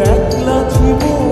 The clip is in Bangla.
একলা জীবন